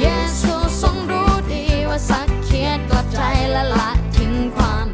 เยซูทรงรู้ดีว่าสักเคียดกลับใจและละทิ้งความ